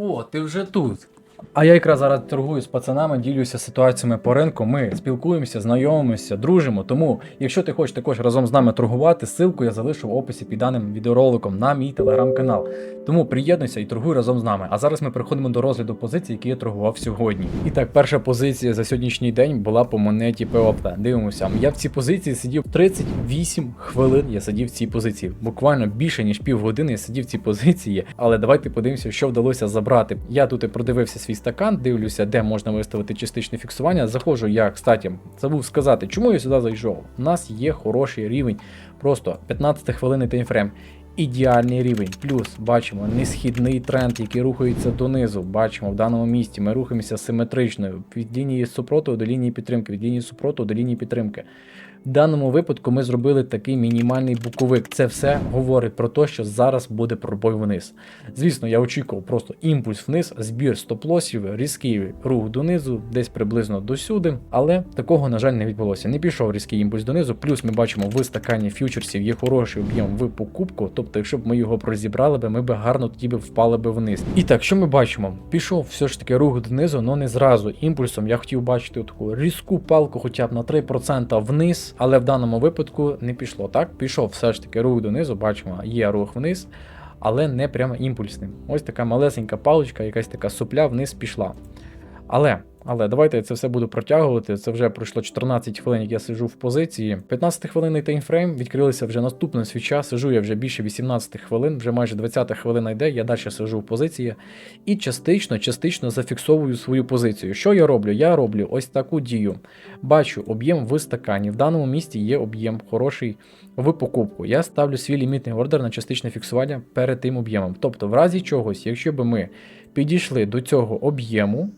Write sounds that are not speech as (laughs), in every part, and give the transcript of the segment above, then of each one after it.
О, ти вже тут. А я якраз зараз торгую з пацанами, ділюся ситуаціями по ринку. Ми спілкуємося, знайомимося, дружимо. Тому, якщо ти хочеш також разом з нами торгувати, ссылку я залишу в описі під даним відеороликом на мій телеграм-канал. Тому приєднуйся і торгуй разом з нами. А зараз ми переходимо до розгляду позицій, які я торгував сьогодні. І так, перша позиція за сьогоднішній день була по монеті ПОП. Дивимося. Я в цій позиції сидів 38 хвилин. Я сидів в цій позиції. Буквально більше ніж півгодини я сидів в цій позиції. Але давайте подивимося, що вдалося забрати. Я тут і продивився свій стакан, дивлюся, де можна виставити частичне фіксування. Заходжу я, кстати, забув сказати, чому я сюди зайшов. У нас є хороший рівень, просто 15 хвилин таймфрейм. Ідеальний рівень. Плюс бачимо несхідний тренд, який рухається донизу. Бачимо в даному місці. Ми рухаємося симетрично від лінії супротиву до лінії підтримки, від лінії супротиву до лінії підтримки. В даному випадку ми зробили такий мінімальний буковик. Це все говорить про те, що зараз буде пробой вниз. Звісно, я очікував просто імпульс вниз, збір стоп-лосів, різкий рух донизу, десь приблизно до сюди. Але такого, на жаль, не відбулося. Не пішов різкий імпульс донизу. Плюс ми бачимо в стакані фьючерсів є хороший об'єм в покупку. Тобто, якщо б ми його розібрали би, ми б гарно тоді б впали би вниз. І так, що ми бачимо? Пішов все ж таки рух донизу, але не зразу імпульсом. Я хотів бачити таку різку палку, хоча б на 3% вниз, але в даному випадку не пішло. Так, пішов все ж таки рух донизу, бачимо, є рух вниз, але не прямо імпульсним. Ось така малесенька паличка, якась така сопля вниз пішла. Але. Але давайте я це все буду протягувати. Це вже пройшло 14 хвилин, як я сиджу в позиції. 15 хвилинний таймфрейм, відкрилися вже наступна свіча. Сижу я вже більше 18 хвилин, вже майже 20 хвилина йде, я далі сижу в позиції і частично, частично зафіксовую свою позицію. Що я роблю? Я роблю ось таку дію. Бачу об'єм в стакані. В даному місці є об'єм хороший в покупку. Я ставлю свій лімітний ордер на частичне фіксування перед тим об'ємом. Тобто, в разі чогось, якщо би ми підійшли до цього об'єму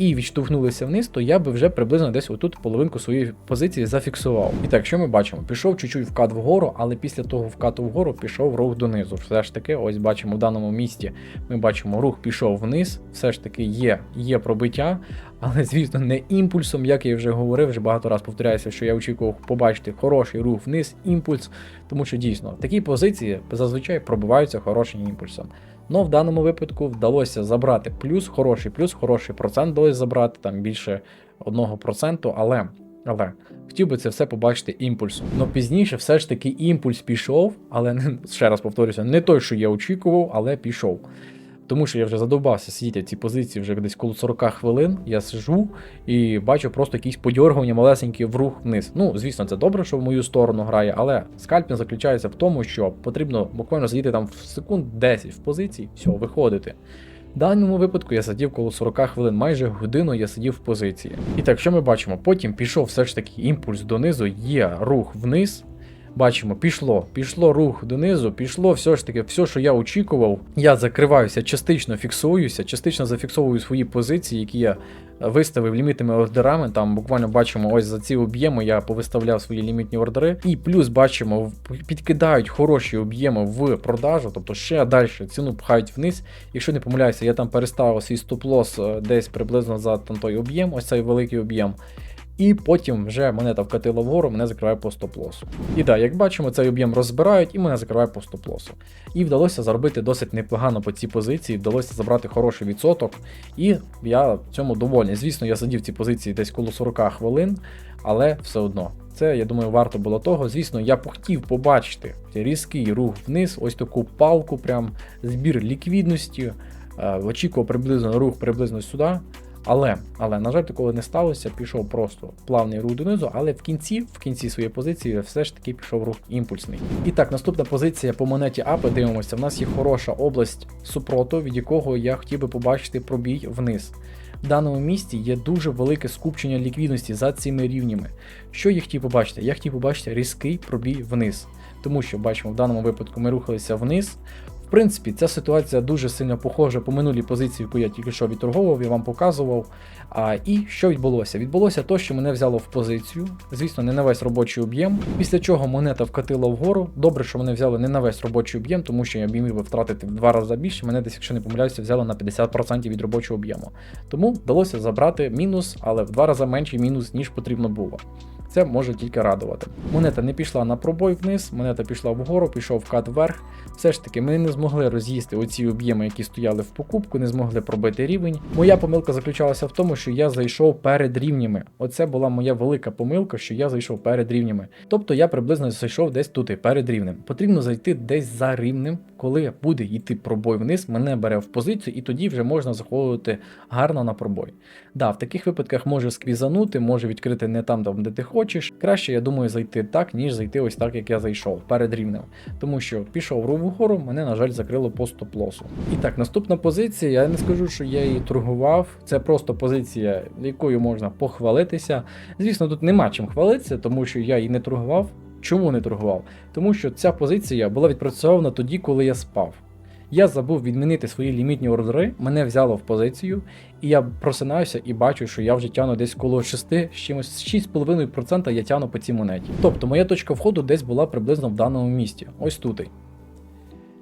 і відштовхнулися вниз, то я би вже приблизно десь отут половинку своєї позиції зафіксував. І так, що ми бачимо? Пішов чуть-чуть вкат вгору, але після того вкату вгору пішов рух донизу. Все ж таки, ось бачимо в даному місці. Ми бачимо, рух пішов вниз, все ж таки є, є пробиття. Але, звісно, не імпульсом, як я вже говорив, вже багато разів повторяюся, що я очікував побачити хороший рух вниз, імпульс, тому що дійсно такі позиції зазвичай пробиваються хорошим імпульсом. Но в даному випадку вдалося забрати плюс, хороший плюс, хороший процент вдалося забрати, там більше 1%, але. Але хотів би це все побачити імпульсом. Но пізніше все ж таки імпульс пішов, але (laughs) ще раз повторюся, не той, що я очікував, але пішов. Тому що я вже задовбався сидіти в цій позиції вже десь коло 40 хвилин. Я сижу і бачу просто якісь подьоргування малесенькі в рух вниз. Ну, звісно, це добре, що в мою сторону грає, але скальпінг заключається в тому, що потрібно буквально сидіти там в секунд 10 в позиції, все, виходити. В даному випадку я сидів коло 40 хвилин, майже годину я сидів в позиції. І так, що ми бачимо? Потім пішов все ж таки імпульс донизу, є рух вниз. Бачимо, пішло, пішло рух донизу, пішло все ж таки, все, що я очікував. Я закриваюся, частично фіксуюся, частично зафіксовую свої позиції, які я виставив лімітними ордерами. Там буквально бачимо, ось за ці об'єми я повиставляв свої лімітні ордери. І плюс бачимо, підкидають хороші об'єми в продажу, тобто ще далі ціну пхають вниз. Якщо не помиляюся, я там переставив свій стоп-лос е, десь приблизно за там той об'єм, ось цей великий об'єм. І потім вже монета вкатила вгору, мене закриває по стоп-лосу. І так, як бачимо, цей об'єм розбирають і мене закриває по стоп-лосу. І вдалося заробити досить непогано по цій позиції, вдалося забрати хороший відсоток, і я цьому довольний. Звісно, я сидів в цій позиції десь коло 40 хвилин, але все одно. Це, я думаю, варто було того. Звісно, я б хотів побачити різкий рух вниз, ось таку палку, прям збір ліквідності. Е, Очікував приблизно рух приблизно сюди. Але, але, на жаль, такого не сталося. Пішов просто плавний рух донизу, але в кінці, в кінці своєї позиції, все ж таки пішов рух імпульсний. І так, наступна позиція по монеті API, дивимося. В нас є хороша область супроту, від якого я хотів би побачити пробій вниз. В даному місці є дуже велике скупчення ліквідності за цими рівнями. Що я хотів побачити? Я хотів побачити різкий пробій вниз. Тому що бачимо, в даному випадку ми рухалися вниз. В принципі, ця ситуація дуже сильно похожа по минулій позиції, яку я тільки що відторговував, я вам показував. А, і що відбулося? Відбулося те, що мене взяло в позицію, звісно, не на весь робочий об'єм. Після чого монета вкатила вгору. Добре, що мене взяли не на весь робочий об'єм, тому що я б міг би втратити в два рази більше. Мене десь, якщо не помиляюся, взяло на 50% від робочого об'єму. Тому вдалося забрати мінус, але в два рази менший мінус, ніж потрібно було. Це може тільки радувати. Монета не пішла на пробой вниз, монета пішла вгору, пішов кат вверх. Все ж таки, ми не змогли роз'їсти оці об'єми, які стояли в покупку, не змогли пробити рівень. Моя помилка заключалася в тому, що я зайшов перед рівнями. Оце була моя велика помилка, що я зайшов перед рівнями. Тобто я приблизно зайшов десь тут, і перед рівнем. Потрібно зайти десь за рівнем, коли буде йти пробой вниз, мене бере в позицію, і тоді вже можна заходити гарно на пробой. Да, в таких випадках може сквізанути, може відкрити не там, там, де ти хочеш. Краще, я думаю, зайти так, ніж зайти ось так, як я зайшов перед рівнем. Тому що пішов рух вгору, мене, на жаль, закрило по стоп-лосу. І так, наступна позиція, я не скажу, що я її торгував. Це просто позиція, якою можна похвалитися. Звісно, тут нема чим хвалитися, тому що я її не торгував. Чому не торгував? Тому що ця позиція була відпрацьована тоді, коли я спав. Я забув відмінити свої лімітні ордери, мене взяло в позицію, і я просинаюся і бачу, що я вже тяну десь коло 6, з чимось 6,5% я тяну по цій монеті. Тобто моя точка входу десь була приблизно в даному місці, ось тут.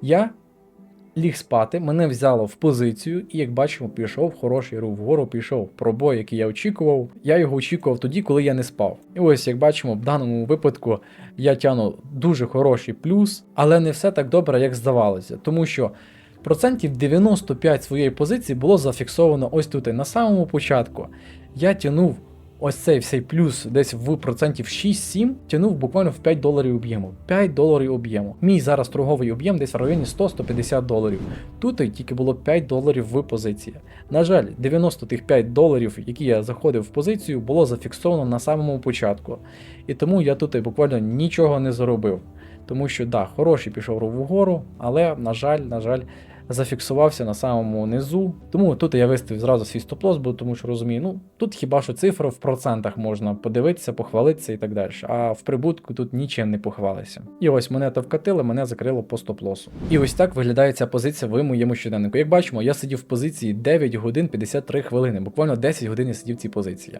Я ліг спати, мене взяло в позицію, і як бачимо, пішов хороший рух вгору, пішов пробой, який я очікував. Я його очікував тоді, коли я не спав. І ось, як бачимо, в даному випадку я тяну дуже хороший плюс, але не все так добре, як здавалося, тому що. Процентів 95 своєї позиції було зафіксовано ось тут. На самому початку я тянув ось цей всей плюс десь в процентів 6-7, тянув буквально в 5 доларів об'єму. 5 доларів об'єму. Мій зараз торговий об'єм десь в районі 100-150 доларів. Тут тільки було 5 доларів в позиції. На жаль, 90 тих 5 доларів, які я заходив в позицію, було зафіксовано на самому початку. І тому я тут буквально нічого не заробив. Тому що, да, хороший пішов вгору, але, на жаль, на жаль, зафіксувався на самому низу. Тому тут я виставив зразу свій стоп-лосс, бо тому що розумію, ну тут хіба що цифри в процентах можна подивитися, похвалитися і так далі. А в прибутку тут нічим не похвалися. І ось монета вкатила, мене закрило по стоп-лосу. І ось так виглядає ця позиція в моєму щоденнику. Як бачимо, я сидів в позиції 9 годин 53 хвилини, буквально 10 годин я сидів в цій позиції.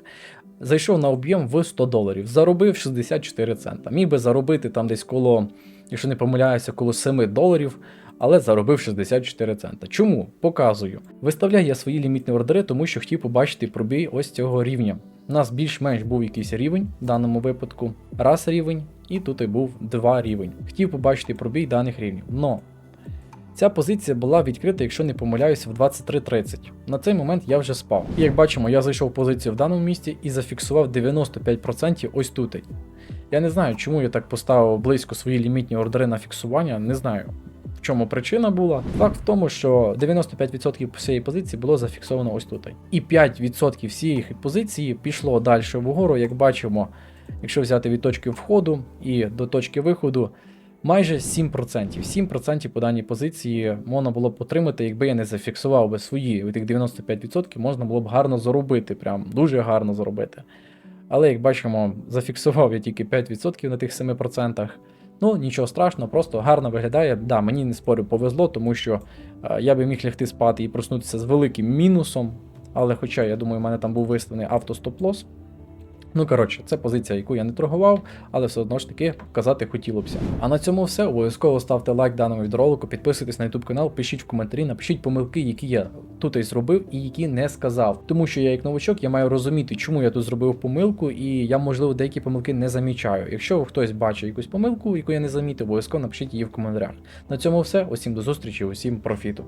Зайшов на об'єм в 100 доларів, заробив 64 цента. Міг би заробити там десь коло, якщо не помиляюся, коло 7 доларів. Але заробив 64 цента. Чому? Показую. Виставляю я свої лімітні ордери, тому що хотів побачити пробій ось цього рівня. У нас більш-менш був якийсь рівень в даному випадку, раз рівень, і тут і був два рівень. Хотів побачити пробій даних рівнів. Но Ця позиція була відкрита, якщо не помиляюся, в 23.30. На цей момент я вже спав. І як бачимо, я зайшов в позицію в даному місці і зафіксував 95% ось тут. Я не знаю, чому я так поставив близько свої лімітні ордери на фіксування, не знаю. Чому причина була? Факт в тому, що 95% всієї позиції було зафіксовано ось тут. І 5% всієї позиції пішло далі вгору, як бачимо, якщо взяти від точки входу і до точки виходу, майже 7%. 7% по даній позиції можна було б отримати, якби я не зафіксував би свої тих 95%, можна було б гарно заробити, прям дуже гарно заробити. Але як бачимо, зафіксував я тільки 5% на тих 7%. Ну, нічого страшного, просто гарно виглядає. Да, мені не спорю, повезло, тому що е, я би міг лягти спати і проснутися з великим мінусом. Але хоча, я думаю, у мене там був виставлений автостоп-лосс. Ну, коротше, це позиція, яку я не торгував, але все одно ж таки показати хотілося. А на цьому все. Обов'язково ставте лайк даному відеоролику, підписуйтесь на YouTube канал, пишіть в коментарі, напишіть помилки, які я тут і зробив і які не сказав. Тому що я, як новачок, я маю розуміти, чому я тут зробив помилку, і я, можливо, деякі помилки не замічаю. Якщо хтось бачить якусь помилку, яку я не замітив, обов'язково напишіть її в коментарях. На цьому все. Усім до зустрічі, усім профіту.